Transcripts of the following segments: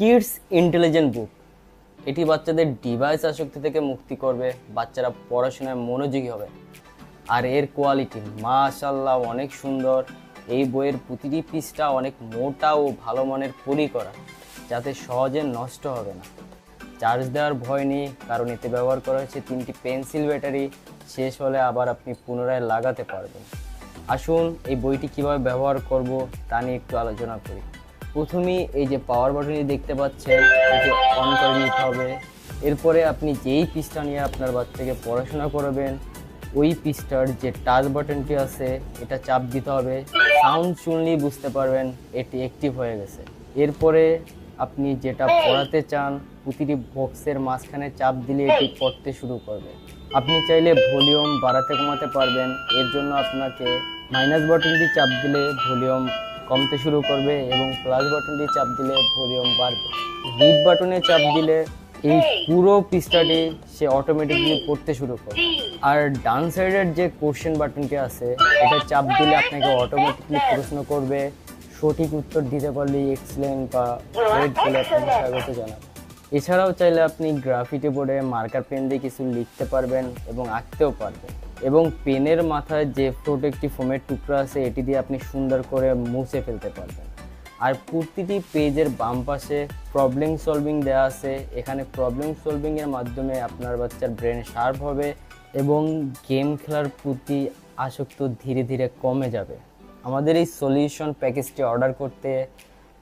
Kids intelligent বুক এটি বাচ্চাদের device আসক্তি থেকে মুক্তি করবে, বাচ্চারা পড়াশোনায় মনোযোগী হবে। আর এর কোয়ালিটি মাশাল্লাহ অনেক সুন্দর। এই বইয়ের প্রতিটি পৃষ্ঠা অনেক মোটা ও ভালো মানের পলি করা, যাতে সহজে নষ্ট হবে না। চার্জ দেওয়ার ভয় নেই, কারণ এতে ব্যবহার করা হয়েছে তিনটি পেন্সিল ব্যাটারি, শেষ হলে আবার আপনি পুনরায় লাগাতে পারবেন। আসুন এই বইটি কীভাবে ব্যবহার করব তা নিয়ে একটু আলোচনা করি। প্রথমেই এই যে পাওয়ার বাটনটি দেখতে পাচ্ছেন এটি অন করে নিতে হবে। এরপরে আপনি যেই পৃষ্ঠা নিয়ে আপনার বাচ্চাকে পড়াশোনা করাবেন, ওই পৃষ্ঠার যে টাচ বাটনটি আছে, এটা চাপ দিতে হবে। সাউন্ড শুনলেই বুঝতে পারবেন এটি অ্যাক্টিভ হয়ে গেছে। এরপরে আপনি যেটা পড়াতে চান, প্রতিটি বক্সের মাঝখানে চাপ দিলে এটি পড়তে শুরু করবে। আপনি চাইলে ভলিউম বাড়াতে কমাতে পারবেন। এর জন্য আপনাকে মাইনাস বাটনটি চাপ দিলে ভলিউম কমতে শুরু করবে এবং প্লাস বাটনটি চাপ দিলে ভলিউম বাড়বে। রিড বাটনে চাপ দিলে এই পুরো পৃষ্ঠাটি সে অটোমেটিকলি পড়তে শুরু করবে। আর ডান সাইডের যে কোশ্চেন বাটনটি আছে, এটা চাপ দিলে আপনাকে অটোমেটিকলি প্রশ্ন করবে, সঠিক উত্তর দিতে পারলে এক্সেলেন্ট বা বলে আপনাকে স্বাগত জানাবে। এছাড়াও চাইলে আপনি গ্রাফিটি বোর্ডে মার্কার পেন দিয়ে কিছু লিখতে পারবেন এবং আঁকতেও পারবেন। এবং পেনের মাথায় যে প্রোটেক্টিভ ফোমের টুকরো আছে, এটি দিয়ে আপনি সুন্দর করে মুছে ফেলতে পারবেন। আর প্রতিটি পেজের বাম পাশে প্রবলেম সলভিং দেওয়া আছে। এখানে প্রবলেম সলভিংয়ের মাধ্যমে আপনার বাচ্চার ব্রেন শার্প হবে এবং গেম খেলার প্রতি আসক্ত ধীরে ধীরে কমে যাবে। আমাদের এই সলিউশন প্যাকেজটি অর্ডার করতে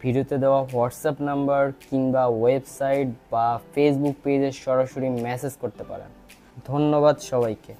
ভিডিওতে দেওয়া হোয়াটসঅ্যাপ নাম্বার কিংবা ওয়েবসাইট বা ফেসবুক পেজে সরাসরি মেসেজ করতে পারেন। ধন্যবাদ সবাইকে।